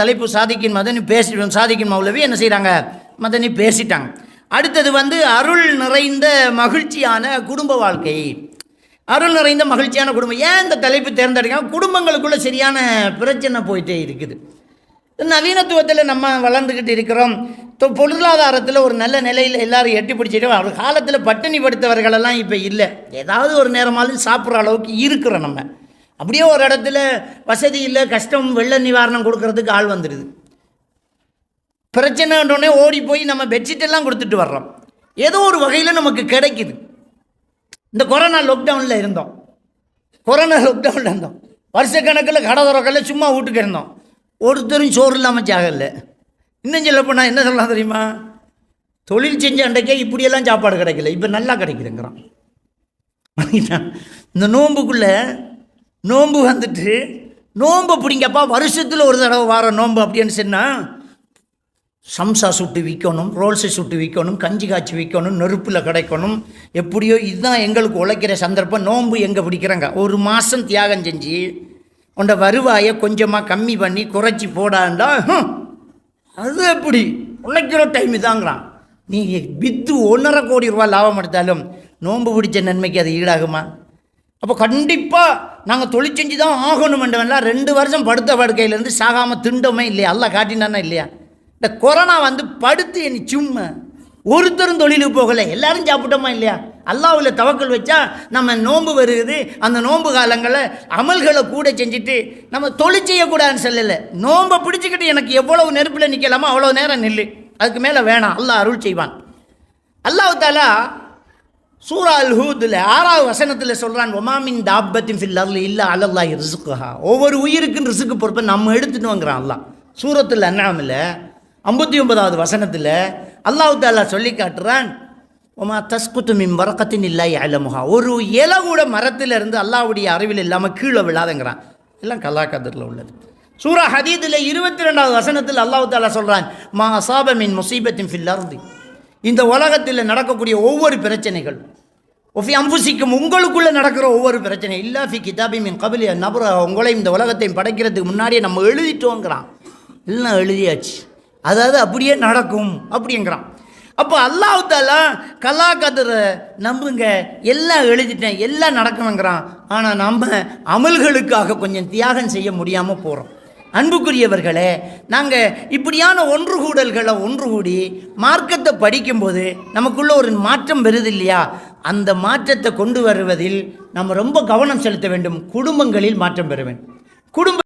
தலைப்பு சாதிக்கின் மதனி பேசி சாதிக்கின் மௌலவி என்ன செய்கிறாங்க மதனி பேசிட்டாங்க. அடுத்தது வந்து அருள் நிறைந்த மகிழ்ச்சியான குடும்ப வாழ்க்கை. அருள் நிறைந்த மகிழ்ச்சியான குடும்பம். ஏன் இந்த தலைப்பு தேர்ந்தெடுக்காங்க குடும்பங்களுக்குள்ள சரியான பிரச்சனை போயிட்டே இருக்குது. நவீனத்துவத்தில் நம்ம வளர்ந்துக்கிட்டு இருக்கிறோம். இப்போ பொருளாதாரத்தில் ஒரு நல்ல நிலையில் எல்லாரும் எட்டி பிடிச்சிட்டு அவர் காலத்தில் பட்டினி படுத்தவர்களெல்லாம் இப்போ இல்லை. ஏதாவது ஒரு நேரமாவது சாப்பிட்ற அளவுக்கு இருக்கிறோம் நம்ம. அப்படியே ஒரு இடத்துல வசதி இல்லை கஷ்டம் வெள்ள நிவாரணம் கொடுக்கறதுக்கு ஆள் வந்துடுது. பிரச்சனைன்றோடனே ஓடி போய் நம்ம பெட்ஷீட் எல்லாம் கொடுத்துட்டு வர்றோம். ஏதோ ஒரு வகையில் நமக்கு கிடைக்குது. இந்த கொரோனா லாக்டவுனில் இருந்தோம். கொரோனா லாக்டவுனில் இருந்தோம். வருஷக்கணக்கில் கடை திறக்கல சும்மா வீட்டுக்கு இருந்தோம். ஒருத்தரும் சோறு இல்லாமல் சாகல. இன்னும் சொல்ல போனால் என்ன சொல்லலாம் தெரியுமா? தொழில் செஞ்ச அன்றைக்கே இப்படியெல்லாம் சாப்பாடு கிடைக்கல. இப்போ நல்லா கிடைக்குதுங்கிறான். இந்த நோம்புக்குள்ளே நோன்பு வந்துட்டு நோன்பு பிடிங்கப்பா வருஷத்தில் ஒரு தடவை வார நோன்பு அப்படின்னு சொன்னால் சம்சா சுட்டு விற்கணும் ரோல்ஸை சுட்டு விற்கணும் கஞ்சி காய்ச்சி விற்கணும் நெருப்பில் கிடைக்கணும். எப்படியோ இதுதான் எங்களுக்கு உழைக்கிற சந்தர்ப்பம். நோன்பு எங்கே பிடிக்கிறாங்க? ஒரு மாதம் தியாகம் செஞ்சு உண்ட வருவாயை கொஞ்சமாக கம்மி பண்ணி குறைச்சி போடாண்டா அது எப்படி? உழைக்கிற டைம் இதாங்கிறான். நீ வித்து ஒன்றரை கோடி ரூபா லாபம் எடுத்தாலும் நோன்பு பிடிச்ச நன்மைக்கு அது ஈடாகுமா? அப்போ கண்டிப்பாக நாங்கள் தொழில் செஞ்சு தான் ஆகணுமென்றவெல்லாம் ரெண்டு வருஷம் படுத்த படுக்கையிலேருந்து சாகாமல் திண்டோமே இல்லையா? அல்ல காட்டினானா இல்லையா? இந்த கொரோனா வந்து படுத்து நீ சும்மா ஒருத்தரும் தொழிலுக்கு போகலை எல்லாரும் சாப்பிட்டோமா இல்லையா? அல்லாவில் தவக்கல் வச்சா நம்ம நோன்பு வருகுது அந்த நோன்பு காலங்களில் அமல்களை கூட செஞ்சுட்டு நம்ம தொழில் செய்யக்கூடாதுன்னு சொல்லலை. நோன்பை பிடிச்சிக்கிட்டு எனக்கு எவ்வளவு நெருப்பில் நிற்கலாமோ அவ்வளோ நேரம் நில்லு. அதுக்கு மேலே வேணாம் அல்லாஹ் அருள் செய்வான். அல்லாஹ் தாலா சூரா அல் ஹூதில் ஆறாவது வசனத்தில் சொல்கிறான் ஒமாமின் தாபத்தின் ஃபில் அல்ல இல்லை அலல்லாஹி ரிசுக்குஹா ஒவ்வொரு உயிருக்கும் ரிசுக்கு பொறுப்பை நம்ம எடுத்துட்டு வாங்குறான் அல்லாஹ். சூரத்தில் அண்ணாமில் ஐம்பத்தி ஒன்பதாவது வசனத்தில் அல்லாஹ் தாலா சொல்லி காட்டுறான் ஒமா தஸ்குத்து மின் வரக்கத்தின் இல்லை அலமுகா ஒரு இலை கூட மரத்தில் இருந்து அல்லாவுடைய அறிவில் இல்லாமல் கீழே விழாதங்கிறான். எல்லாம் கலாக்கதிரில் உள்ளது. சூரா ஹதீதில் இருபத்தி ரெண்டாவது வசனத்தில் அல்லாஹ் தாலா சொல்கிறான் மா அசாபமின் முசீபத்தின் ஃபில் இந்த உலகத்தில் நடக்கக்கூடிய ஒவ்வொரு பிரச்சனைகள். ஒஃபி அம்புசிக்கும் உங்களுக்குள்ளே நடக்கிற ஒவ்வொரு பிரச்சனை. இல்லா ஃபி கிதாபி மின் கபிலிய நபர உங்களை இந்த உலகத்தையும் படைக்கிறதுக்கு முன்னாடியே நம்ம எழுதிட்டோங்கிறான். எல்லாம் எழுதியாச்சு. அதாவது அப்படியே நடக்கும் அப்படிங்கிறான். அப்போ அல்லாஹாலா கலா கதிரை நம்புங்க. எல்லாம் எழுதிட்டேன். எல்லாம் நடக்கணுங்கிறான் ஆனால் நம்ம அமல்களுக்காக கொஞ்சம் தியாகம் செய்ய முடியாமல் போகிறோம் அன்புக்குரியவர்களே நாங்கள் இப்படியான ஒன்று கூடல்களை ஒன்று கூடி மார்க்கத்தை படிக்கும்போது நமக்குள்ள ஒரு மாற்றம் வருது இல்லையா? அந்த மாற்றத்தை கொண்டு வருவதில் நம்ம ரொம்ப கவனம் செலுத்த வேண்டும். குடும்பங்களில் மாற்றம் பெற வேண்டும். குடும்ப